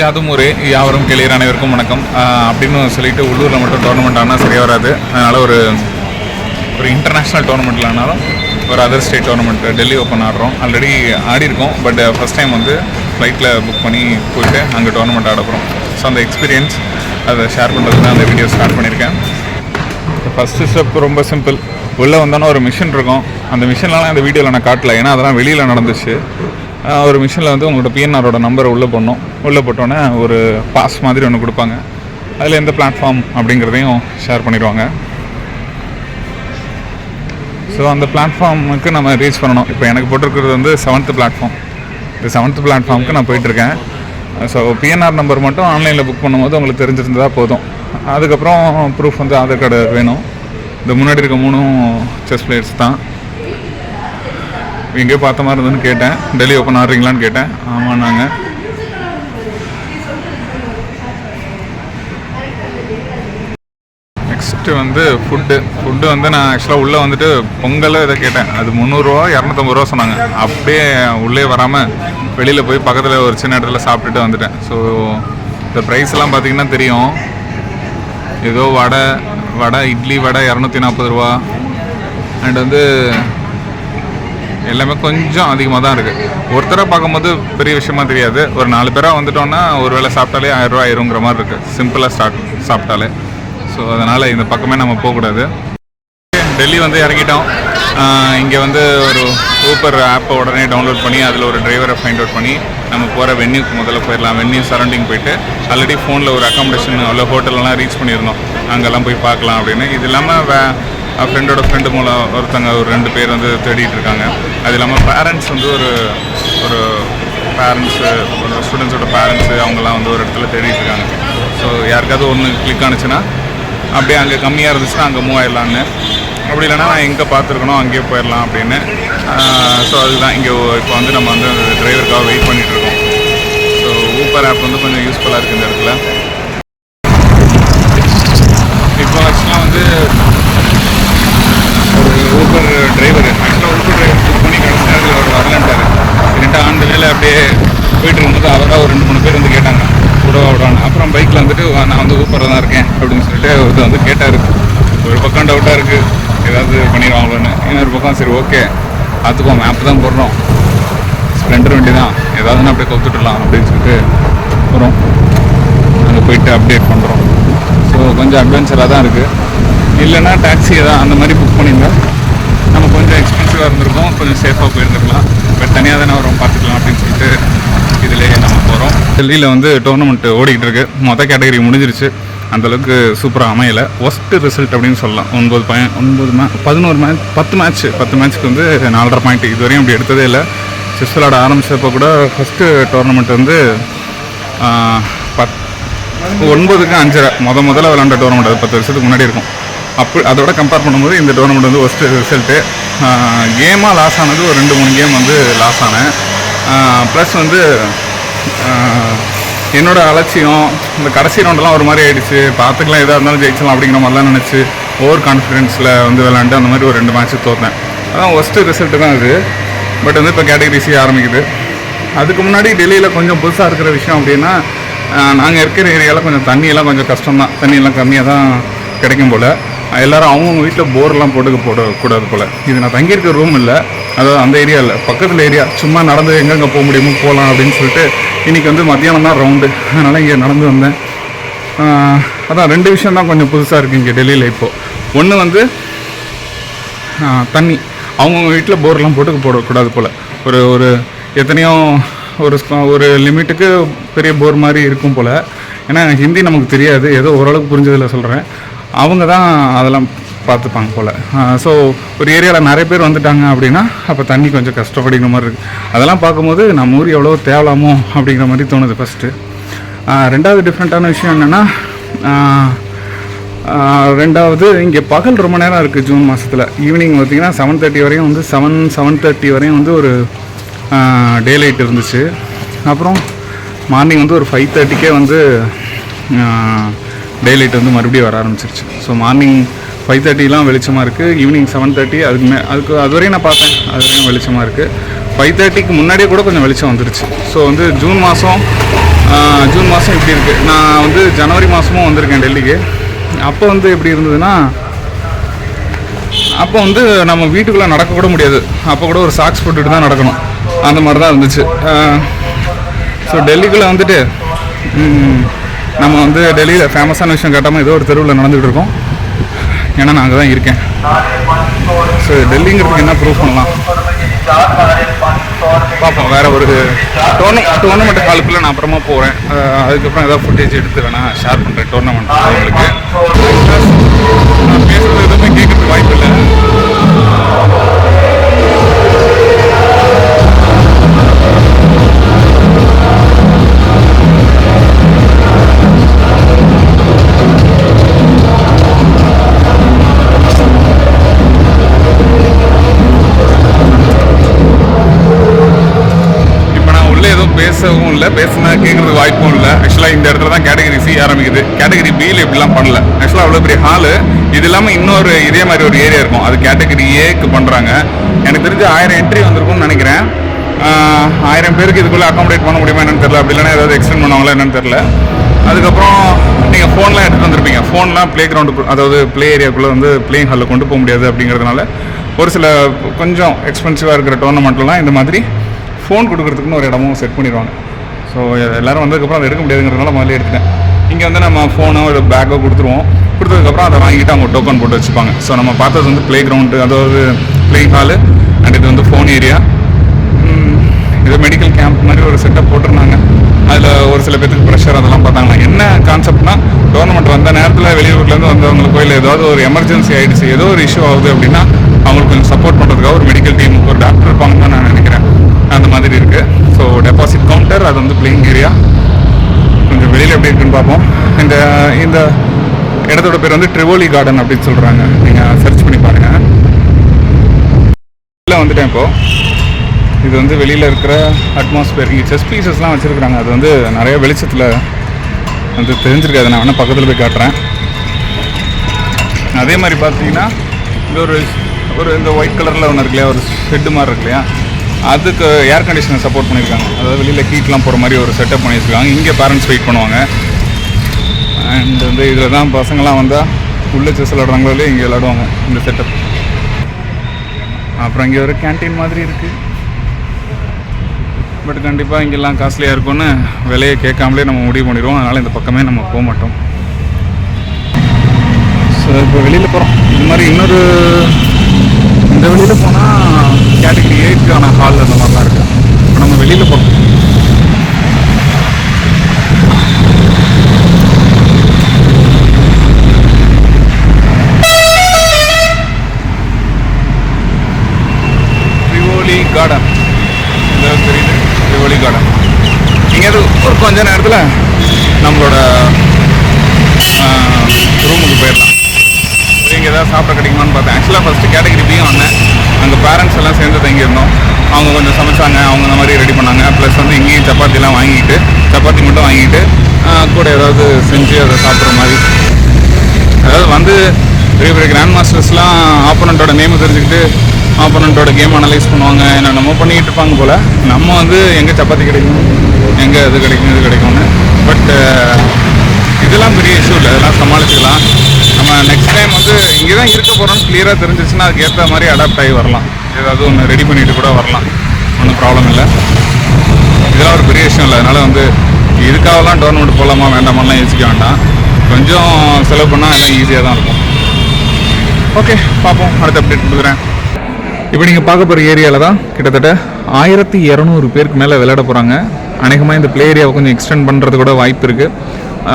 யாதும் ஊரே யாவரும் கிளியர் அனைவருக்கும் வணக்கம். அப்படின்னு சொல்லிட்டு உள்ளூரில் மட்டும் டோர்னமெண்ட் ஆனால் சரியாக வராது. அதனால் ஒரு ஒரு இன்டர்நேஷ்னல் டோர்னமெண்ட்டில் ஆனாலும் ஒரு other state tournament Delhi open ஆடுறோம். Already ஆடி இருக்கோம் பட் ஃபஸ்ட் டைம் வந்து ஃப்ளைட்டில் புக் பண்ணி போயிட்டு அங்கே டோர்னமெண்ட் ஆட போகிறோம் ஸோ அந்த எக்ஸ்பீரியன்ஸ் அதை ஷேர் பண்ணுறதுக்கு தான் அந்த வீடியோ ஸ்டார்ட் பண்ணியிருக்கேன். ஃபஸ்ட்டு ஸ்டெப் ரொம்ப சிம்பிள் உள்ளே வந்தோன்னா ஒரு மிஷின் இருக்கும். அந்த மிஷின்லாம் இந்த வீடியோவில் நான் காட்டல. ஏன்னா அதெல்லாம் வெளியில் நடந்துச்சு. ஒரு மிஷினில் வந்து உங்களோட பிஎன்ஆரோட நம்பரை உள்ளே போடணும். உள்ளே போட்டோன்னே ஒரு பாஸ் மாதிரி ஒன்று கொடுப்பாங்க. அதில் எந்த பிளாட்ஃபார்ம் அப்படிங்கிறதையும் ஷேர் பண்ணிடுவாங்க. ஸோ அந்த பிளாட்ஃபார்முக்கு நம்ம ரீச் பண்ணணும். இப்போ எனக்கு போட்டிருக்கிறது வந்து செவன்த்து பிளாட்ஃபார்ம் இந்த செவன்த் பிளாட்ஃபார்முக்கு நான் போயிட்டுருக்கேன். ஸோ பிஎன்ஆர் நம்பர் மட்டும் ஆன்லைனில் புக் பண்ணும்போது உங்களுக்கு தெரிஞ்சிருந்தா போதும். அதுக்கப்புறம் ப்ரூஃப் வந்து ஆதார் கார்டு வேணும். இந்த முன்னாடி இருக்க மூணும் செஸ் பிளேயர்ஸ் தான். எங்கேயோ பார்த்த மாதிரி இருந்ததுன்னு கேட்டேன். டெல்லி ஓப்பன் ஆடுறீங்களான்னு கேட்டேன். ஆமாண்ணாங்க நெக்ஸ்ட்டு வந்து ஃபுட்டு ஃபுட்டு வந்து நான் ஆக்சுவலாக உள்ளே வந்துட்டு பொங்கல் இதை கேட்டேன். அது முந்நூறுரூவா இரநூத்தம்பது ரூபா சொன்னாங்க. அப்படியே உள்ளே வராமல் வெளியில் போய் பக்கத்தில் ஒரு சின்ன இடத்துல சாப்பிட்டுட்டு வந்துட்டேன். ஸோ இந்த ப்ரைஸ் எல்லாம் பார்த்தீங்கன்னா தெரியும். ஏதோ வடை வடை இட்லி வடை இரநூத்தி நாற்பது ரூபா. அண்ட் வந்து எல்லாமே கொஞ்சம் அதிகமாக தான் இருக்குது ஒருத்தராக பார்க்கும்போது பெரிய விஷயமா தெரியாது. ஒரு நாலு பேராக வந்துட்டோன்னா ஒரு வேளை சாப்பிட்டாலே ஆயிரம் ரூபா ஆயிருங்கிற மாதிரி இருக்குது சிம்பிளாக ஸ்டார்ட் சாப்பிட்டாலே. ஸோ அதனால் இந்த பக்கமே நம்ம போகக்கூடாது. டெல்லி வந்து இறங்கிட்டோம். இங்கே வந்து ஒரு ஊப்பர் ஆப்பை உடனே டவுன்லோட் பண்ணி அதில் ஒரு டிரைவரை ஃபைண்ட் அவுட் பண்ணி நம்ம போகிற வென்யூக்கு முதல்ல போயிடலாம். வென்யூ சரௌண்டிங் போயிட்டு ஆல்ரெடி ஃபோனில் ஒரு அக்காமடேஷன் உள்ள ஹோட்டல்லாம் ரீச் பண்ணியிருந்தோம். அங்கெல்லாம் போய் பார்க்கலாம் அப்படின்னு. இது இல்லாமல் வே ஃப்ரெண்டோட ஃப்ரெண்டு மூலம் ஒருத்தங்க ஒரு ரெண்டு பேர் வந்து தேடிட்டு இருக்காங்க. அது இல்லாமல் பேரண்ட்ஸ் வந்து ஒரு ஒரு பேரண்ட்ஸு ஒரு ஸ்டூடெண்ட்ஸோட பேரண்ட்ஸு அவங்கெல்லாம் வந்து ஒரு இடத்துல தேடிட்டு இருக்காங்க. ஸோ யாருக்காவது ஒன்று கிளிக் ஆனிச்சுன்னா அப்படியே அங்கே கம்மியாக இருந்துச்சுன்னா அங்கே மூவ் ஆயிடலான்னு அப்படி இல்லைன்னா நான் எங்கே பார்த்துருக்கணும் அங்கேயே போயிடலாம் அப்படின்னு. ஸோ அதுதான். இங்கே இப்போ வந்து நம்ம வந்து டிரைவருக்காக வெயிட் பண்ணிகிட்ருக்கோம் இருக்கோம். ஸோ ஊப்பர் ஆப் வந்து கொஞ்சம் யூஸ்ஃபுல்லாக இருக்குது இந்த இடத்துல இப்போ ஆக்சுவலாக வந்து ஒரு ஊபர் டிரைவர் ஆக்சுவலாக ஊபர் டிரைவர் புக் பண்ணி கடைசி நேரத்தில் அவர் வரலன்ட்டார் ரெண்டு ஆண்டு வேலை அப்படியே போயிட்டு வந்துட்டு அவராக ஒரு ரெண்டு மூணு பேர் வந்து கேட்டாங்க. விடவா விடுவான்னு அப்புறம் பைக்கில் வந்துட்டு நான் வந்து ஊப்பரில் தான் இருக்கேன் அப்படின்னு சொல்லிட்டு ஒருத்தர் வந்து கேட்டார். ஒரு பக்கம் டவுட்டாக இருக்குது ஏதாவது பண்ணிடுவாங்களோன்னு இன்னொரு பக்கம் சரி ஓகே பார்த்துக்கோ மேப் தான் போடுறோம் ஸ்ப்ளெண்டர் வண்டி தான் ஏதாவது அப்படியே கொத்துட்டுலாம் அப்படின்னு சொல்லிட்டு போகிறோம் அங்கே போயிட்டு அப்டேட் பண்ணுறோம் ஸோ கொஞ்சம் அட்வென்ச்சராக தான் இருக்குது இல்லைன்னா டாக்ஸி தான் அந்த மாதிரி புக் பண்ணியிருந்தா நம்ம கொஞ்சம் எக்ஸ்பென்சிவாக இருந்திருக்கோம். கொஞ்சம் சேஃபாக போயிருந்துருக்கலாம். பட் தனியாக தானே வரோம் பார்த்துக்கலாம் அப்படின்னு சொல்லிட்டு போகிறோம் டெல்லியில் வந்து டோர்னமெண்ட் ஓடிக்கிட்டு இருக்கு. மொதல் கேட்டகரி முடிஞ்சிருச்சு. அந்தளவுக்கு சூப்பராக அமையலை. ஒஸ்ட்டு ரிசல்ட் அப்படின்னு சொல்லலாம். ஒன்பது பாயிண்ட் ஒன்பது மே பதினோரு மேட்ச் பத்து மேட்ச் பத்து மேட்ச்க்கு வந்து நாலரை பாயிண்ட் இதுவரையும் அப்படி எடுத்ததே இல்லை. செஸ் விளாட ஆரம்பித்தப்போ கூட ஃபஸ்ட்டு டோர்னமெண்ட் வந்து பத் ஒன்பதுக்கு அஞ்சரை. முத முதல்ல விளாண்ட டோர்னமெண்ட் அது பத்து வருஷத்துக்கு முன்னாடி இருக்கும். அப்போ அதோட கம்பேர் பண்ணும்போது இந்த டோர்னமெண்ட் வந்து ஒஸ்ட்டு ரிசல்ட்டு கேமாக லாஸ் ஆனது ஒரு ரெண்டு மூணு கேம் வந்து லாஸ் ஆனேன். ப்ளஸ் வந்து என்னோடய அலட்சியம் இந்த கடைசி ரவுண்டெல்லாம் ஒரு மாதிரி ஆகிடுச்சு பார்த்துக்கலாம் எதாக இருந்தாலும் ஜெயிச்சலாம் அப்படிங்கிற மாதிரிலாம் நினச்சி ஓவர் கான்ஃபிடென்ஸில் வந்து விளாண்டு அந்த மாதிரி ஒரு ரெண்டு மேட்ச்சு தோத்தேன். அதான் ஒஸ்ட்டு ரிசல்ட்டு தான் இது பட் வந்து இப்போ கேட்டகரிஸே ஆரம்பிக்குது. அதுக்கு முன்னாடி டெல்லியில் கொஞ்சம் புதுசாக இருக்கிற விஷயம் அப்படின்னா நாங்கள் இருக்கிற ஏரியாவில் கொஞ்சம் தண்ணியெல்லாம் கொஞ்சம் கஷ்டம் தான் தண்ணியெல்லாம் கம்மியாக தான் கிடைக்கும் போல். எல்லோரும் அவங்கவுங்க வீட்டில் போர்லாம் போட்டுக்க போடக்கூடாது போல். இது நான் தங்கியிருக்க ரூம் இல்லை. அதாவது அந்த ஏரியாவில் பக்கத்தில் ஏரியா சும்மா நடந்து எங்கெங்கே போக முடியுமோ போகலாம் அப்படின்னு சொல்லிட்டு இன்றைக்கி வந்து மத்தியானம் தான் ரவுண்டு அதனால் இங்கே நடந்து வந்தேன். அதான் ரெண்டு விஷயம் தான் கொஞ்சம் புதுசாக இருக்குது இங்கே டெல்லியில் இப்போது ஒன்று வந்து தண்ணி. அவங்கவுங்க வீட்டில் போர்லாம் போட்டு போடக்கூடாது போல். ஒரு ஒரு எத்தனையோ ஒரு ஒரு லிமிட்டுக்கு பெரிய போர் மாதிரி இருக்கும் போல். ஏன்னா ஹிந்தி நமக்கு தெரியாது. ஏதோ ஓரளவுக்கு புரிஞ்சதில் சொல்கிறேன் அவங்க தான் அதெல்லாம் பார்த்துப்பாங்க போல். ஸோ ஒரு ஏரியாவில் நிறைய பேர் வந்துட்டாங்க அப்படின்னா அப்போ தண்ணி கொஞ்சம் கஷ்டப்படுகிற மாதிரி இருக்குது அதெல்லாம் பார்க்கும்போது நம்ம ஊர் எவ்வளோ தேவலாமோ அப்படிங்கிற மாதிரி தோணுது ஃபஸ்ட்டு ரெண்டாவது டிஃப்ரெண்ட்டான விஷயம் என்னென்னா ரெண்டாவது இங்கே பகல் ரொம்ப நேரம் இருக்குது ஜூன் மாதத்தில் ஈவினிங் பார்த்தீங்கன்னா செவன் தேர்ட்டி வரையும் வந்து செவன் செவன் தேர்ட்டி வரையும் வந்து ஒரு டே லைட் இருந்துச்சு. அப்புறம் மார்னிங் வந்து ஒரு ஃபைவ் தேர்ட்டிக்கே வந்து டே லைட் வந்து மறுபடியும் வர ஆரம்பிச்சிருச்சு. ஸோ மார்னிங் ஃபைவ் தேர்ட்டிலாம் வெளிச்சமாக இருக்குது ஈவினிங் செவன் தேர்ட்டி அதுக்கு மே அதுக்கு அது வரையும் நான் பார்த்தேன். அது வரையும் வெளிச்சமாக இருக்குது ஃபைவ் தேர்ட்டிக்கு முன்னாடியே கூட கொஞ்சம் வெளிச்சம் வந்துருச்சு. ஸோ வந்து ஜூன் மாதம் ஜூன் மாதம் இப்படி இருக்குது நான் வந்து ஜனவரி மாதமும் வந்திருக்கேன் டெல்லிக்கு. அப்போ வந்து எப்படி இருந்ததுன்னா அப்போ வந்து நம்ம வீட்டுக்குள்ளே நடக்கக்கூட முடியாது. அப்போ கூட ஒரு சாக்ஸ் போட்டுட்டு தான் நடக்கணும். அந்த மாதிரி தான் இருந்துச்சு. ஸோ டெல்லிக்குள்ளே வந்துட்டு நம்ம வந்து டெல்லியில் ஃபேமஸான விஷயம் கேட்டாமல் ஏதோ ஒரு தெருவில் நடந்துகிட்டு இருக்கோம். ஏன்னா நான் அங்கே தான் இருக்கேன். ஸோ டெல்லிங்கிறதுக்கு என்ன ப்ரூஃப் பண்ணலாம்? பார்ப்போம். வேற ஒரு டோர்ன டோர்னமெண்ட் காலத்தில் நான் அப்புறமா போகிறேன் அதுக்கப்புறம் ஏதாவது ஃபுட்டேஜ் எடுத்து வேணா ஷேர் பண்ணுறேன் டோர்னமெண்ட் உங்களுக்கு. நான் பேசுறது எதுவுமே கேட்கறதுக்கு வாய்ப்பு இல்லை இல்லை பேசினா கேட்குறதுக்கு வாய்ப்பும் இல்லை. ஆக்சுவலாக இந்த இடத்துல தான் கேட்டகரி சி ஆரம்பிக்குது. கேட்டகரி பியில் இப்படிலாம் பண்ணல. ஆக்சுவலாக அவ்வளோ பெரிய ஹாலு இது இல்லாமல் இன்னொரு இதே மாதிரி ஒரு ஏரியா இருக்கும். அது கேட்டகரி ஏக்கு பண்ணுறாங்க எனக்கு தெரிஞ்சு ஆயிரம் என்ட்ரி வந்திருக்கும்னு நினைக்கிறேன். ஆயிரம் பேருக்கு இதுக்குள்ளே அக்காமடேட் பண்ண முடியுமா என்னன்னு தெரியல. அப்படி இல்லைன்னா ஏதாவது எக்ஸ்டெண்ட் பண்ணுவாங்களா என்னன்னு தெரியல. அதுக்கப்புறம் நீங்கள் ஃபோன்லாம் எடுத்துகிட்டு வந்திருப்பீங்க. ஃபோன்லாம் ப்ளே கிரவுண்டு அதாவது ப்ளே ஏரியாக்குள்ளே வந்து பிளேயிங் ஹாலில் கொண்டு போக முடியாது அப்படிங்கிறதுனால ஒரு சில கொஞ்சம் எக்ஸ்பென்சிவாக இருக்கிற டோர்னமெண்ட்லாம் இந்த மாதிரி ஃபோன் கொடுக்குறதுக்குன்னு ஒரு இடமும் செட் பண்ணிடுவாங்க. ஸோ எல்லாரும் வந்ததுக்கப்புறம் அதை எடுக்க முடியாதுங்கிறதுனால முதல்ல எடுத்துட்டேன். இங்கே வந்து நம்ம ஃபோனோ இல்லை பேக்கோ கொடுத்துருவோம். கொடுத்ததுக்கப்புறம் அதை வாங்கிட்டு அவங்க டோக்கன் போட்டு வச்சுப்பாங்க. ஸோ நம்ம பார்த்தது வந்து ப்ளே கிரவுண்டு அதாவது பிளேயிங் ஹாலு அண்ட் இது வந்து ஃபோன் ஏரியா இது மெடிக்கல் கேம்ப் மாதிரி ஒரு செட்டப் போட்டிருந்தாங்க. அதில் ஒரு சில பேருக்கு ப்ரெஷர் அதெல்லாம் பார்த்தாங்க. என்ன கான்செப்ட்னா கவர்மெண்ட் வந்த நேரத்தில் வெளியூர்லேருந்து வந்தவங்களுக்கோ இல்லை ஏதாவது ஒரு எமர்ஜென்சி ஆகிடுச்சு ஏதோ ஒரு இஷ்யூ ஆகுது அப்படின்னா அவங்களுக்கு கொஞ்சம் சப்போர்ட் பண்ணுறதுக்காக ஒரு மெடிக்கல் டீம் ஒரு டாக்டர் இருப்பாங்கன்னு நான் நினைக்கிறேன். அந்த மாதிரி இருக்குது ஸோ டெபாசிட் கவுண்டர் அது வந்து பிளேயிங் ஏரியா கொஞ்சம் வெளியில் எப்படி இருக்குன்னு பார்ப்போம். இந்த இந்த இடத்தோட பேர் வந்து ட்ரிவோலி கார்டன் அப்படின்னு சொல்கிறாங்க நீங்கள் சர்ச் பண்ணி பாருங்கள் வெளியில் வந்துட்டேன் இப்போது இது வந்து வெளியில் இருக்கிற அட்மாஸ்பியர் இங்கே செஸ் பீசஸ்லாம் வச்சுருக்குறாங்க. அது வந்து நிறைய வெளிச்சத்தில் வந்து தெரிஞ்சிருக்காது. நான் வேணால் பக்கத்தில் போய் காட்டுறேன். அதே மாதிரி பார்த்தீங்கன்னா இந்த ஒரு ஒரு இந்த ஒயிட் கலரில் ஒன்று இருக்கு இல்லையா? ஒரு ஷெட்டு மாதிரி இருக்கு இல்லையா? அதுக்கு ஏர் கண்டிஷனர் சப்போர்ட் பண்ணியிருக்காங்க. அதாவது வெளியில் ஹீட்லாம் போகிற மாதிரி ஒரு செட்டப் பண்ணி வச்சுருக்காங்க இங்கே பேரண்ட்ஸ் வெயிட் பண்ணுவாங்க. அண்ட் வந்து இதில் தான் பசங்களாம் வந்தால் உள்ளே செஸ் விளாடுறாங்களோ இல்லையா இங்கே விளாடுவாங்க இந்த செட்டப் அப்புறம் இங்கே ஒரு கேண்டீன் மாதிரி இருக்குது பட் கண்டிப்பாக இங்கெல்லாம் காஸ்ட்லியாக இருக்கும்னு விலையை கேட்காமலே நம்ம முடிவு பண்ணிடுவோம். அதனால் இந்த பக்கமே நம்ம போக மாட்டோம். ஸோ இப்போ வெளியில் போகிறோம் இது மாதிரி இன்னொரு இந்த வெளியில் போனால் கேட்டகரி ஏக்கான ஹால் அந்த மாதிரிலாம் இருக்கு. இப்போ நம்ம வெளியில் போகிறோம் ட்ரிவோலி கார்டன் இந்த தெரியுது? ட்ரிவோலி கார்டன் இங்கே ஒரு கொஞ்ச நேரத்தில் நம்மளோட ரூமுக்கு போயிடலாம். இங்கே ஏதாவது சாப்பிட கிடைக்குமான்னு பார்த்தேன். ஆக்சுவலாக ஃபஸ்ட்டு கேட்டகரி பியும் வந்தேன் அங்கே பேரண்ட்ஸ் எல்லாம் சேர்ந்து தங்கியிருந்தோம். அவங்க கொஞ்சம் சமைச்சாங்க. அவங்க இந்த மாதிரி ரெடி பண்ணாங்க. ப்ளஸ் வந்து இங்கேயும் சப்பாத்திலாம் வாங்கிட்டு சப்பாத்தி மட்டும் வாங்கிட்டு கூட ஏதாவது செஞ்சு அதை சாப்பிட்ற மாதிரி. அதாவது வந்து பெரிய பெரிய கிராண்ட் மாஸ்டர்ஸ்லாம் ஆப்போனண்ட்டோட நேம் தெரிஞ்சுக்கிட்டு ஆப்போனண்ட்டோட கேம் அனலைஸ் பண்ணுவாங்க என்னென்னமோ பண்ணிக்கிட்டு இருப்பாங்க போல். நம்ம வந்து எங்கே சப்பாத்தி கிடைக்கும்? எங்கே இது கிடைக்கும்? இது கிடைக்கும்னு. பட் இதெல்லாம் பெரிய இஷ்யூ இல்லை. இதெல்லாம் சமாளிச்சுக்கலாம். நம்ம நெக்ஸ்ட் டைம் வந்து இங்கே தான் இருக்க போகிறோம்னு கிளியராக தெரிஞ்சிச்சுன்னா அதுக்கு ஏற்ற மாதிரி அடாப்ட் ஆகி வரலாம். ஏதாவது ஒன்று ரெடி பண்ணிட்டு கூட வரலாம். ஒன்றும் ப்ராப்ளம் இல்லை. இதெல்லாம் ஒரு பெரிய விஷயம் இல்லை. அதனால் வந்து இதுக்காகலாம் டோர்னமெண்ட் போகலாமா வேண்டாமாலாம் யோசிக்க வேண்டாம். கொஞ்சம் செலவு பண்ணால் எல்லாம் ஈஸியாக தான் இருக்கும். ஓகே பார்ப்போம். அடுத்த அப்டேட் கொடுக்குறேன். இப்போ நீங்கள் பார்க்க போகிற ஏரியாவில் தான் கிட்டத்தட்ட ஆயிரத்தி இரநூறு பேருக்கு மேலே விளையாட போகிறாங்க அநேகமாக இந்த பிளே ஏரியாவை கொஞ்சம் எக்ஸ்டெண்ட் பண்ணுறது கூட வாய்ப்பு இருக்குது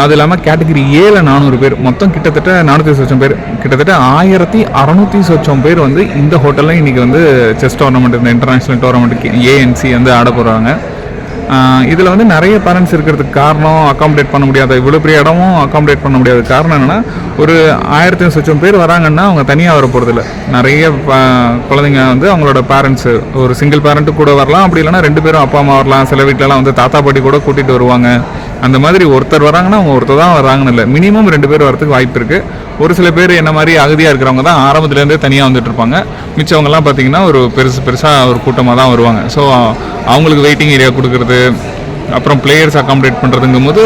அது இல்லாமல் கேட்டகரி ஏல நானூறு பேர். மொத்தம் கிட்டத்தட்ட நானூற்றி சொச்சம் பேர். கிட்டத்தட்ட ஆயிரத்தி அறநூற்றி சொச்சம் பேர் வந்து இந்த ஹோட்டலில் இன்றைக்கி வந்து செஸ் டோர்னமெண்ட் இந்த இன்டர்நேஷ்னல் டோர்னமெண்ட்டுக்கு ஏஎன்சி வந்து ஆட போகிறாங்க இதில் வந்து நிறைய பேரண்ட்ஸ் இருக்கிறதுக்கு காரணம் அக்காமடேட் பண்ண முடியாத இவ்வளோ பெரிய இடமும் அக்காமடேட் பண்ண முடியாத காரணம் என்னென்னா ஒரு ஆயிரத்தி லட்சம் பேர் வராங்கன்னா அவங்க தனியாக வர போகிறதில்ல நிறைய குழந்தைங்க வந்து அவங்களோட பேரண்ட்ஸு ஒரு சிங்கிள் பேரண்ட்டு கூட வரலாம். அப்படி இல்லைன்னா ரெண்டு பேரும் அப்பா அம்மா வரலாம். சில வீட்டிலலாம் வந்து தாத்தா பாட்டி கூட கூட்டிகிட்டு வருவாங்க. அந்த மாதிரி ஒருத்தர் வராங்கன்னா அவங்க ஒருத்தர் தான் வராங்கன்னு இல்லை. மினிமம் ரெண்டு பேர் வரதுக்கு வாய்ப்பு இருக்குது ஒரு சில பேர் என்ன மாதிரி அகதியாக இருக்கிறவங்க தான் ஆரம்பத்துலேருந்தே தனியாக வந்துட்டு இருப்பாங்க. மிச்சவங்கலாம் பார்த்தீங்கன்னா ஒரு பெருசு பெருசாக ஒரு கூட்டமாக தான் வருவாங்க. ஸோ அவங்களுக்கு வெயிட்டிங் ஏரியா கொடுக்குறது அப்புறம் பிளேயர்ஸ் அக்காமடேட் பண்ணுறதுங்கும் போது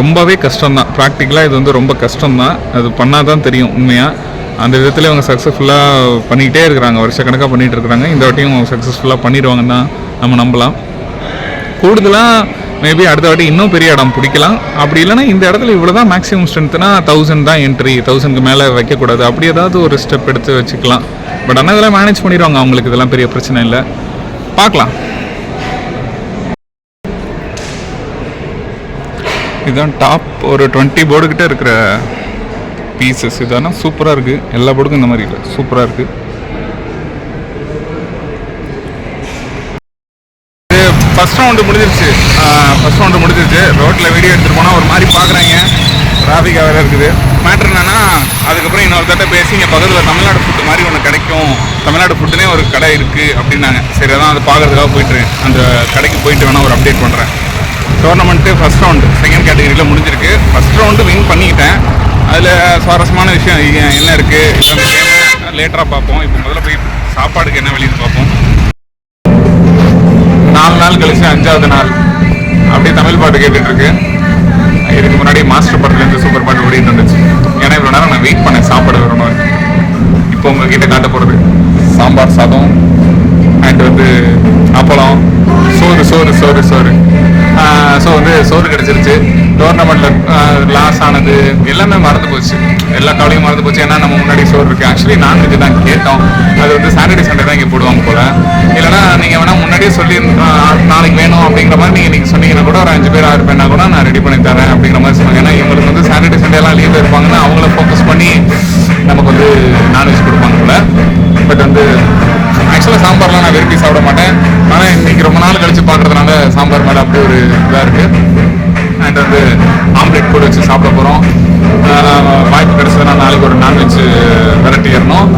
ரொம்பவே கஷ்டம்தான். ப்ராக்டிக்கலாக இது வந்து ரொம்ப கஷ்டம்தான். அது பண்ணால் தான் தெரியும் உண்மையாக அந்த விதத்தில் இவங்க சக்ஸஸ்ஃபுல்லாக பண்ணிக்கிட்டே இருக்கிறாங்க. வருஷக்கணக்காக பண்ணிகிட்டு இருக்கிறாங்க. இந்த வாட்டியும் சக்ஸஸ்ஃபுல்லாக பண்ணிடுவாங்கன்னு தான் நம்ம நம்பலாம். கூடுதலாக மேபி அடுத்த வாட்டி இன்னும் பெரிய இடம் பிடிக்கலாம். அப்படி இல்லைன்னா இந்த இடத்துல இவ்வளோ தான் மேக்ஸிமம் ஸ்ட்ரென்த்னா தௌசண்ட் தான் என்ட்ரி தௌசண்ட்க்கு மேலே வைக்கக்கூடாது. அப்படி ஏதாவது ஒரு ஸ்டெப் எடுத்து வச்சுக்கலாம். பட் ஆனால் இதெல்லாம் மேனேஜ் பண்ணிடுவாங்க. அவங்களுக்கு இதெல்லாம் பெரிய பிரச்சனை இல்லை. பார்க்கலாம். இதுதான் டாப் ஒரு டுவெண்ட்டி போர்டுக்கிட்ட இருக்கிற பீசஸ் இதெல்லாம் சூப்பராக இருக்குது எல்லா போர்டுக்கும் இந்த மாதிரி இல்லை. சூப்பராக இருக்குது ஃபர்ஸ்ட் ரவுண்டு முடிஞ்சிருச்சு. ஃபஸ்ட் ரவுண்டு முடிஞ்சிருச்சு. ரோட்டில் வீடியோ எடுத்துகிட்டு போனால் ஒரு மாதிரி பார்க்குறாங்க டிராஃபிக்காக வேறு இருக்குது. மேட்ரு என்னென்னா அதுக்கப்புறம் இன்னொருத்தட்ட பேசி இங்கே பக்கத்தில் தமிழ்நாடு ஃபுட்டு மாதிரி ஒன்று கிடைக்கும். தமிழ்நாடு ஃபுட்டுனே ஒரு கடை இருக்குது அப்படின்னாங்க. சரி அதான் அது பார்க்கறதுக்காக போயிட்டு அந்த கடைக்கு போயிட்டு வேணால் ஒரு அப்டேட் பண்ணுறேன் டோர்னமெண்ட்டு ஃபஸ்ட் ரவுண்டு செகண்ட் கேட்டகரியில் முடிஞ்சிருக்கு. ஃபஸ்ட் ரவுண்டு வின் பண்ணிக்கிட்டேன் அதில் சுவாரஸ்யமான விஷயம் என்ன இருக்குது இப்போ லேட்டராக பார்ப்போம். இப்போ முதல்ல போய் சாப்பாடுக்கு என்ன வெளியே பார்ப்போம்? நாலு நாள் கழிச்சு அஞ்சாவது நாள். அப்படியே தமிழ் பாட்டு கேட்டுட்டு இருக்கு இதுக்கு முன்னாடி மாஸ்டர் படத்துலேருந்து சூப்பர் பாட்டு ஓடிட்டு இருந்துச்சு. ஏன்னா இவ்வளோ நேரம் நான் வெயிட் பண்ணேன் சாப்பாடு வரணும் இப்போ உங்ககிட்ட காட்ட போகிறது சாம்பார் சாதம் அண்ட் வந்து அப்பளம். சோறு சோறு சோறு சோறு. ஸோ வந்து சோறு கிடச்சிருச்சு. டோர்னமெண்ட்டில் லாஸ் ஆனது எல்லாமே மறந்து போச்சு. எல்லா கவலையும் மறந்து போச்சு. ஏன்னா நம்ம முன்னாடி சோறு இருக்குது ஆக்சுவலி நான்வெஜ் தான் கேட்டோம். அது வந்து சாட்டர்டே சண்டே தான் இங்கே போடுவாங்க போல. இல்லைனா நீங்கள் வேணால் முன்னாடியே சொல்லி நாளைக்கு வேணும் அப்படிங்கிற மாதிரி நீங்கள் நீங்கள் சொன்னீங்கன்னா கூட ஒரு அஞ்சு பேர் ஆறு பேர்னா கூட நான் ரெடி பண்ணி தரேன் அப்படிங்கிற மாதிரி சொன்னாங்க. ஏன்னா இவங்களுக்கு வந்து சாட்டர்டே சண்டேலாம் லீவ் இருப்பாங்கன்னா அவங்கள ஃபோக்கஸ் பண்ணி நமக்கு வந்து நான்வெஜ் கொடுப்பாங்க போல. பட் வந்து ஆக்சுவலாக சாம்பார்லாம் நான் விரும்பி சாப்பிட மாட்டேன். ஆனால் இன்னைக்கு ரொம்ப நாள் கழிச்சு பார்க்கறதுனால சாம்பார் மேலே அப்படி ஒரு இதாக இருக்குது அண்ட் வந்து ஆம்லெட் கூட வச்சு சாப்பிட போகிறோம் வாய்ப்பு கிடைச்சதுன்னா நாளைக்கு ஒரு நான்வெஜ் வெரைட்டி ஏறணும்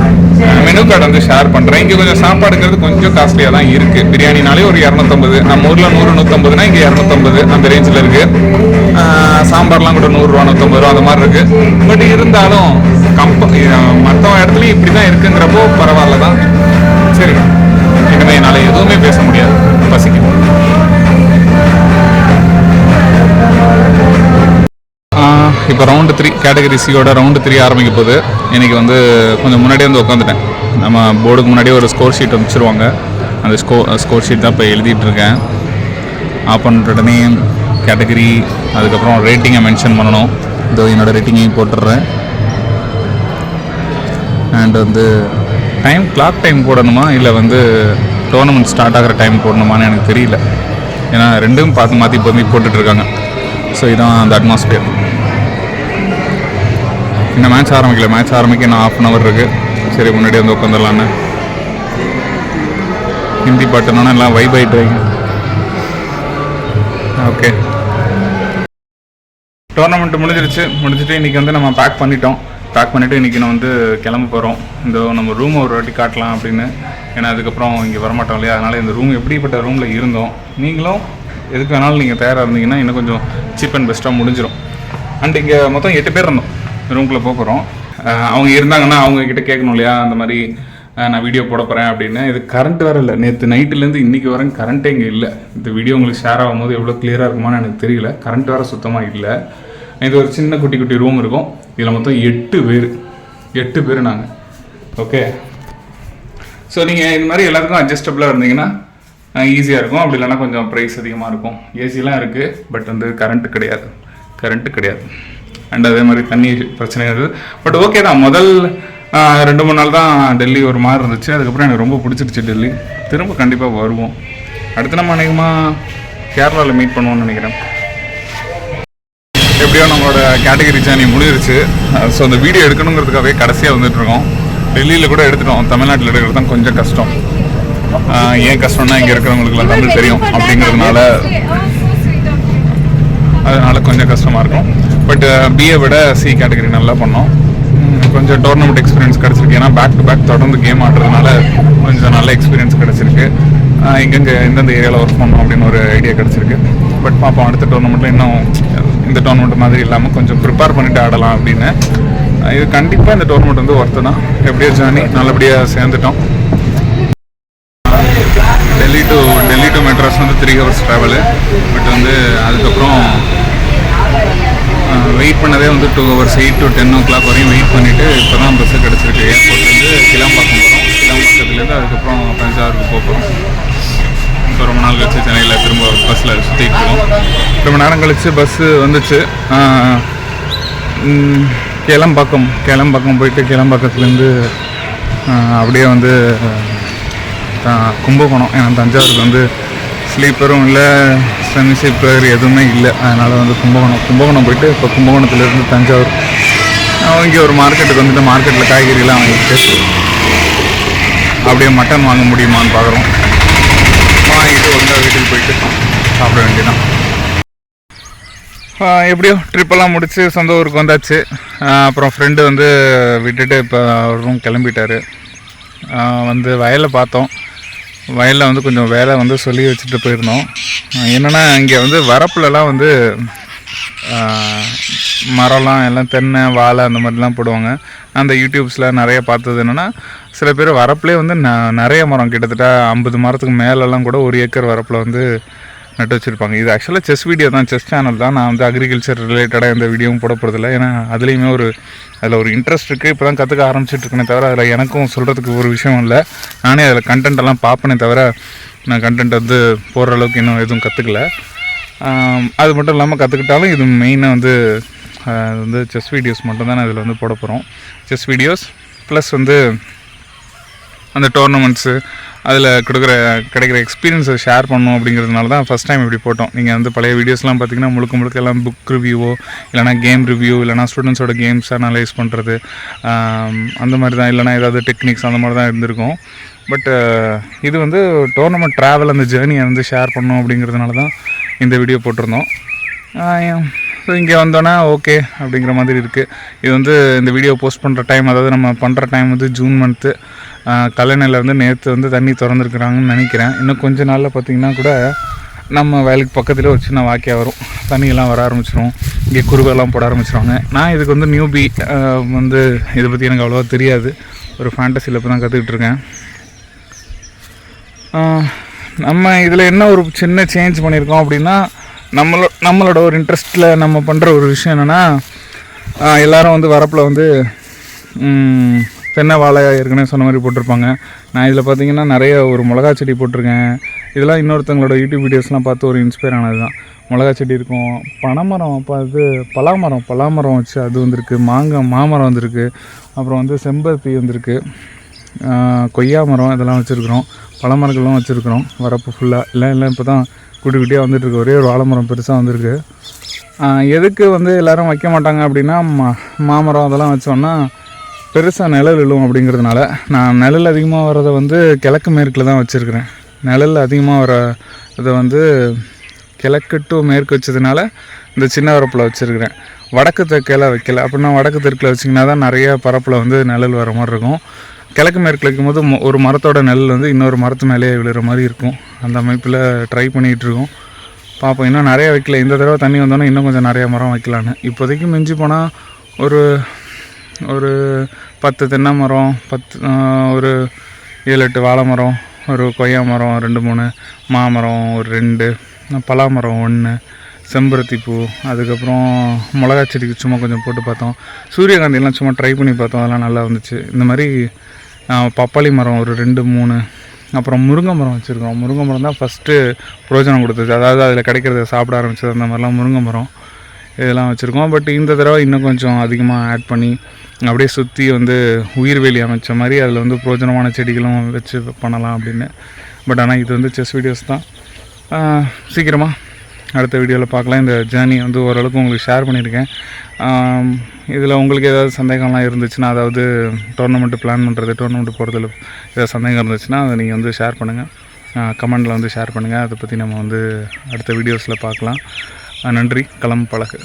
மெனு கார்டு வந்து ஷேர் பண்ணுறேன் இங்கே கொஞ்சம் சாப்பாடுங்கிறது கொஞ்சம் காஸ்ட்லியாக தான் இருக்குது பிரியாணினாலே ஒரு இரநூத்தம்பது. நம்ம ஊரில் நூறு நூற்றம்பதுனா இங்கே இரநூத்தம்பது. அந்த ரேஞ்சில் இருக்குது சாம்பார்லாம் கூட நூறுரூவா நூற்றம்பது ரூபா அந்த மாதிரி இருக்குது பட் இருந்தாலும் கம்ப மற்ற இடத்துலையும் இப்படி தான் இருக்குங்கிறப்போ பரவாயில்ல தான். சரி இனிமே என்னால் எதுவுமே பேச முடியாது. பசிக்குது. இப்போ ரவுண்டு த்ரீ கேட்டகரி சியோட ரவுண்டு த்ரீ ஆரம்பிக்க போது இன்னைக்கு வந்து கொஞ்சம் முன்னாடியே வந்து உட்காந்துட்டேன் நம்ம போர்டுக்கு முன்னாடியே ஒரு ஸ்கோர் ஷீட் அமைச்சிருவாங்க அந்த ஸ்கோ ஸ்கோர் ஷீட் தான் இப்போ எழுதிட்டு இருக்கேன். ஆப் உடனே கேட்டகரி அதுக்கப்புறம் ரேட்டிங்கை மென்ஷன் பண்ணணும். இதோ என்னோட ரேட்டிங்கையும் போட்டுடுறேன். அண்ட் வந்து டைம் கிளாக் டைம் போடணுமா? இல்லை வந்து டோர்னமெண்ட் ஸ்டார்ட் ஆகிற டைம் போடணுமான்னு எனக்கு தெரியல. ஏன்னா ரெண்டும் பார்த்து மாற்றி இப்போ போட்டுட்ருக்காங்க ஸோ இதான் அந்த அட்மாஸ்பியர் இன்னும் மேட்ச் ஆரம்பிக்கல. மேட்ச் ஆரம்பிக்க இன்னும் ஆஃப் அன் ஹவர் இருக்குது சரி முன்னாடி வந்து உட்காந்துடலான்னு ஹிந்தி பாட்டுனா எல்லாம் வைப் ஆகிட்டு ஓகே டோர்னமெண்ட் முடிஞ்சிருச்சு. முடிஞ்சிட்டு இன்றைக்கி வந்து நம்ம பேக் பண்ணிட்டோம். பேக் பண்ணிவிட்டு இன்றைக்கி நான் வந்து கிளம்ப போகிறோம் இந்த நம்ம ரூம் ஒரு வாட்டி காட்டலாம் அப்படின்னு. ஏன்னா அதுக்கப்புறம் இங்கே வரமாட்டோம் இல்லையா? அதனால் இந்த ரூம் எப்படிப்பட்ட ரூமில் இருந்தோம்? நீங்களும் எதுக்கு வேணாலும் நீங்கள் தயாராக இருந்தீங்கன்னா இன்னும் கொஞ்சம் சீப் அண்ட் பெஸ்ட்டாக முடிஞ்சிடும் அண்ட் இங்கே மொத்தம் எட்டு பேர் இருந்தோம். ரூம்குள்ளே போக போகிறோம் அவங்க இருந்தாங்கன்னா அவங்கக்கிட்ட கேட்கணும் இல்லையா? அந்த மாதிரி நான் வீடியோ போட போகிறேன் அப்படின்னு. இது கரண்ட் வேறு இல்லை. நேற்று நைட்டுலேருந்து இன்றைக்கி வரையும் கரண்ட்டே இங்கே இல்லை. இந்த வீடியோ உங்களுக்கு ஷேர் ஆகும்போது எவ்வளோ கிளியராக இருக்குமான்னு எனக்கு தெரியல. கரண்ட் வேறு சுத்தமாக இல்லை. இது ஒரு சின்ன குட்டி குட்டி ரூம் இருக்கும். இதில் மொத்தம் எட்டு பேர். எட்டு பேர் நாங்கள் ஓகே ஸோ நீங்கள் இந்த மாதிரி எல்லாத்துக்கும் அட்ஜஸ்டபிளாக இருந்தீங்கன்னா ஈஸியாக இருக்கும். அப்படி இல்லைன்னா கொஞ்சம் ப்ரைஸ் அதிகமாக இருக்கும். ஏசிலாம் இருக்குது பட் வந்து கரண்ட்டு கிடையாது. கரண்ட்டு கிடையாது. அண்ட் அதே மாதிரி தண்ணி பிரச்சனை இருக்குது பட் ஓகே தான். முதல் ரெண்டு மூணு நாள் தான் டெல்லி ஒரு மாதிரி இருந்துச்சு. அதுக்கப்புறம் எனக்கு ரொம்ப பிடிச்சிருச்சு டெல்லி. திரும்ப கண்டிப்பாக வருவோம். அடுத்து நம்ம அநேகமாக கேரளாவில் மீட் பண்ணுவோம்னு நினைக்கிறேன். எப்படியோ நம்மளோட கேட்டகரி ஜேர்னி முடிஞ்சிருச்சு. ஸோ அந்த வீடியோ எடுக்கணுங்கிறதுக்காகவே கடைசியாக வந்துட்டுருக்கோம். டெல்லியில் கூட எடுத்துட்டோம். தமிழ்நாட்டில் எடுக்கிறது தான் கொஞ்சம் கஷ்டம். ஏன் கஷ்டம்னா இங்கே இருக்கிறவங்களுக்குலாம் தமிழ் தெரியும் அப்படிங்கிறதுனால அதனால் கொஞ்சம் கஷ்டமாக இருக்கும். பட் பிஏ uh, விட சி கேட்டகரி நல்லா பண்ணோம். கொஞ்சம் டோர்னமெண்ட் எக்ஸ்பீரியன்ஸ் கிடச்சிருக்கு. ஏன்னா பேக் டு பேக் தொடர்ந்து கேம் ஆடுறதுனால கொஞ்சம் நல்ல எக்ஸ்பீரியன்ஸ் கிடச்சிருக்கு. எங்கெங்கே எந்தெந்த ஏரியாவில் ஒர்க் பண்ணோம் அப்படின்னு ஒரு ஐடியா கிடச்சிருக்கு. பட் பார்ப்போம் அடுத்த டோர்னமெண்ட்டில் இன்னும் இந்த டோர்னமெண்ட் மாதிரி இல்லாமல் கொஞ்சம் ப்ரிப்பேர் பண்ணிட்டு ஆடலாம் அப்படின்னு. இது கண்டிப்பாக இந்த டோர்னமெண்ட் வந்து ஒர்த்து தான். எப்படியோ ஜேர்னி நல்லபடியாக சேர்ந்துட்டோம். டெல்லி டு டெல்லி டு மெட்ராஸ் வந்து த்ரீ ஹவர்ஸ் ட்ராவலு பட் வந்து அதுக்கப்புறம் வெயிட் பண்ணதே வந்து two hours eight to ten o'clock வரையும் வெயிட் பண்ணிவிட்டு இப்போ தான் பஸ்ஸு கிடச்சிருக்கு ஏர்போர்ட்லேருந்து கிளம்பாக்கம் போகிறோம் கிளம்பாக்கத்துலேருந்து அதுக்கப்புறம் தஞ்சாவூருக்கு போகிறோம் இப்போ ரொம்ப நாள் கழிச்சு சென்னையில் திரும்ப பஸ்ஸில் சுற்றிட்டு இருக்கோம். ரொம்ப நேரம் கழிச்சு பஸ்ஸு வந்துச்சு. கிளம்பாக்கம் கிளம்பாக்கம் போயிட்டு கிளம்பாக்கத்துலேருந்து அப்படியே வந்து கும்பகோணம். ஏன்னா தஞ்சாவூருக்கு வந்து ஸ்லீப்பரும் இல்லை செமி ஸ்லீப்பர் எதுவுமே இல்லை. அதனால் வந்து கும்பகோணம் கும்பகோணம் போயிட்டு இப்போ கும்பகோணத்துலேருந்து தஞ்சாவூர். இங்கே ஒரு மார்க்கெட்டுக்கு வந்துட்டு மார்க்கெட்டில் காய்கறிலாம் வாங்கிட்டு அப்படியே மட்டன் வாங்க முடியுமான்னு பார்க்குறோம் வாங்கிட்டு ஒழுங்காக வீட்டுக்கு போயிட்டு சாப்பிட வேண்டியதான் எப்படியோ ட்ரிப்பெல்லாம் முடித்து சொந்த ஊருக்கு வந்தாச்சு. அப்புறம் ஃப்ரெண்டு வந்து விட்டுட்டு இப்போ அவரும் கிளம்பிட்டார். வந்து வயலில் பார்த்தோம். வயலில் வந்து கொஞ்சம் வேலை வந்து சொல்லி வச்சுட்டு போயிருந்தோம். என்னென்னா இங்கே வந்து வரப்புலலாம் வந்து மரம்லாம் எல்லாம் தென்னை வாழை அந்த மாதிரிலாம் போடுவாங்க. அந்த யூடியூப்ஸில் நிறைய பார்த்தது என்னென்னா சில பேர் வரப்புலேயே வந்து ந நிறைய மரம். கிட்டத்தட்ட ஐம்பது மரத்துக்கு மேலெல்லாம் கூட ஒரு ஏக்கர் வரப்பில் வந்து நட்டு வச்சுருப்பாங்க. இது ஆக்சுவலாக செஸ் வீடியோ தான். செஸ் சேனல் தான். நான் வந்து அக்ரிகல்ச்சர் ரிலேட்டடாக எந்த வீடியோவும் போட போகிறதில்ல ஏன்னா அதுலேயுமே ஒரு அதில் ஒரு இன்ட்ரெஸ்ட் இருக்குது இப்போ தான் கற்றுக்க ஆரம்பிச்சிட்ருக்கேனே தவிர அதில் எனக்கும் சொல்கிறதுக்கு ஒரு விஷயம் இல்லை. நானே அதில் கண்டென்ட் எல்லாம் பார்ப்பனே தவிர நான் கண்டென்ட் வந்து போடுற அளவுக்கு இன்னும் எதுவும் கற்றுக்கல அது மட்டும் இல்லாமல் கற்றுக்கிட்டாலும் இது மெயினாக வந்து அது வந்து செஸ் வீடியோஸ் மட்டும்தான் நான் இதில் வந்து போட போகிறோம் செஸ் வீடியோஸ் ப்ளஸ் வந்து அந்த டோர்னமெண்ட்ஸு அதில் கொடுக்குற கிடைக்கிற எக்ஸ்பீரியன்ஸை ஷேர் பண்ணணும் அப்படிங்கிறதுனால தான் ஃபஸ்ட் டைம் இப்படி போட்டோம். நீங்கள் வந்து பழைய வீடியோஸ்லாம் பார்த்தீங்கன்னா முழுக்க முழுக்க எல்லாம் புக் ரிவ்யூவோ இல்லைனா கேம் ரிவ்யூ இல்லைனா ஸ்டூடெண்ட்ஸோட கேம்ஸ் அனலைஸ் பண்ணுறது அந்த மாதிரி தான் இல்லைனா ஏதாவது டெக்னிக்ஸ் அந்த மாதிரி தான் இருந்திருக்கும். பட் இது வந்து டோர்னமெண்ட் ட்ராவல் அந்த ஜேர்னியை வந்து ஷேர் பண்ணணும் அப்படிங்கிறதுனால தான் இந்த வீடியோ போட்டிருந்தோம். ஸோ இங்கே வந்தோன்னா ஓகே அப்படிங்கிற மாதிரி இருக்குது இது வந்து இந்த வீடியோ போஸ்ட் பண்ணுற டைம் அதாவது நம்ம பண்ணுற டைம் வந்து ஜூன் மந்த்து கல்லணையிலேருந்து நேற்று வந்து தண்ணி திறந்துருக்குறாங்கன்னு நினைக்கிறேன். இன்னும் கொஞ்ச நாளில் பார்த்தீங்கன்னா கூட நம்ம வயலுக்கு பக்கத்தில் ஒரு சின்ன வாக்கியாக வரும். தண்ணியெல்லாம் வர ஆரம்பிச்சிரும். இங்கே குருவெல்லாம் போட ஆரம்பிச்சிருவாங்க. நான் இதுக்கு வந்து நியூபி வந்து இதை பற்றி எனக்கு அவ்வளோவா தெரியாது. ஒரு ஃபேண்டசியில் இப்போ தான் கற்றுக்கிட்டு இருக்கேன் நம்ம இதில் என்ன ஒரு சின்ன சேஞ்ச் பண்ணியிருக்கோம் அப்படின்னா நம்மளோ நம்மளோட ஒரு இன்ட்ரெஸ்ட்டில் நம்ம பண்ணுற ஒரு விஷயம் என்னென்னா எல்லாரும் வந்து வரப்பில் வந்து தென்னை வாழை ஏற்கனவே சொன்ன மாதிரி போட்டிருப்பாங்க. நான் இதில் பார்த்தீங்கன்னா நிறைய ஒரு மிளகா செடி போட்டிருக்கேன். இதெல்லாம் இன்னொருத்தங்களோட யூடியூப் வீடியோஸ்லாம் பார்த்து ஒரு இன்ஸ்பயர் ஆனது தான் மிளகா செடி இருக்கும் பனைமரம் அப்போ அது பலாமரம் பலாமரம் வச்சு அது வந்திருக்கு மாங்காய் மாமரம் வந்திருக்கு அப்புறம் வந்து செம்பருத்தி வந்திருக்கு கொய்யா மரம் இதெல்லாம் வச்சுருக்குறோம் பழமரங்கள்லாம் வச்சுருக்குறோம் வரப்பு ஃபுல்லாக இல்லை இல்லை இப்போ தான் குட்டி குட்டியாக வந்துட்டுருக்கு. ஒரே ஒரு வாழை மரம் பெருசாக வந்திருக்கு எதுக்கு வந்து எல்லாரும் வைக்க மாட்டாங்க அப்படின்னா மா மாமரம் அதெல்லாம் வச்சோன்னா பெருசாக நிழல் விழும் அப்படிங்கிறதுனால. நான் நிழல் அதிகமாக வர்றதை வந்து கிழக்கு மேற்கில் தான் வச்சுருக்கிறேன். நிழல் அதிகமாக வர இதை வந்து கிழக்கு டு மேற்கு வச்சதுனால இந்த சின்ன வரப்பில் வச்சுருக்கிறேன். வடக்கு தெற்கில் வைக்கல. அப்படின்னா வடக்கு தெற்கில் வச்சிங்கன்னா தான் நிறைய பரப்பில் வந்து நிழல் வர மாதிரி இருக்கும். கிழக்கு மேற்கில் வைக்கும்போது ஒரு மரத்தோட நெல் வந்து இன்னொரு மரத்து மேலேயே விழுற மாதிரி இருக்கும். அந்த அமைப்பில் ட்ரை பண்ணிகிட்டு இருக்கோம். பார்ப்போம் இன்னும் நிறைய வைக்கல. இந்த தடவை தண்ணி வந்தோன்னே இன்னும் கொஞ்சம் நிறையா மரம் வைக்கலான்னு. இப்போதைக்கு மிஞ்சி போனால் ஒரு ஒரு பத்து தென்னை மரம் பத்து ஒரு ஏழு எட்டு வாழை மரம் ஒரு கொய்யா மரம் ரெண்டு மூணு மாமரம் ஒரு ரெண்டு பலாமரம் ஒன்று செம்பருத்தி பூ அதுக்கப்புறம் மிளகா செடிக்கு சும்மா கொஞ்சம் போட்டு பார்த்தோம். சூரியகாந்திலாம் சும்மா ட்ரை பண்ணி பார்த்தோம். அதெல்லாம் நல்லா வந்துச்சு இந்த மாதிரி பப்பாளி மரம் ஒரு ரெண்டு மூணு. அப்புறம் முருங்கை மரம் வச்சுருக்கோம் முருங்கை மரம் தான் ஃபஸ்ட்டு பிரயோஜனம் கொடுத்தது. அதாவது அதில் கிடைக்கிறத சாப்பிட ஆரம்பிச்சது அந்த மாதிரிலாம் முருங்கை மரம் இதெல்லாம் வச்சுருக்கோம். பட் இந்த தடவை இன்னும் கொஞ்சம் அதிகமாக ஆட் பண்ணி அப்படியே சுற்றி வந்து உயிர்வேலி அமைச்ச மாதிரி அதில் வந்து பிரோஜனமான செடிகளும் வச்சு பண்ணலாம் அப்படின்னு. பட் ஆனால் இது வந்து செஸ் வீடியோஸ் தான். சீக்கிரமாக அடுத்த வீடியோவில் பார்க்கலாம். இந்த ஜேர்னி வந்து ஓரளவுக்கு உங்களுக்கு ஷேர் பண்ணியிருக்கேன். இதில் உங்களுக்கு ஏதாவது சந்தேகம்லாம் இருந்துச்சுன்னா அதாவது டோர்னமெண்ட்டு பிளான் பண்ணுறது டோர்னமெண்ட் போகிறதுல ஏதாவது சந்தேகம் இருந்துச்சுன்னா அதை நீங்கள் வந்து ஷேர் பண்ணுங்கள் கமெண்டில் வந்து ஷேர் பண்ணுங்கள் அதை பற்றி நம்ம வந்து அடுத்த வீடியோஸில் பார்க்கலாம். நன்றி. களம் பழகு.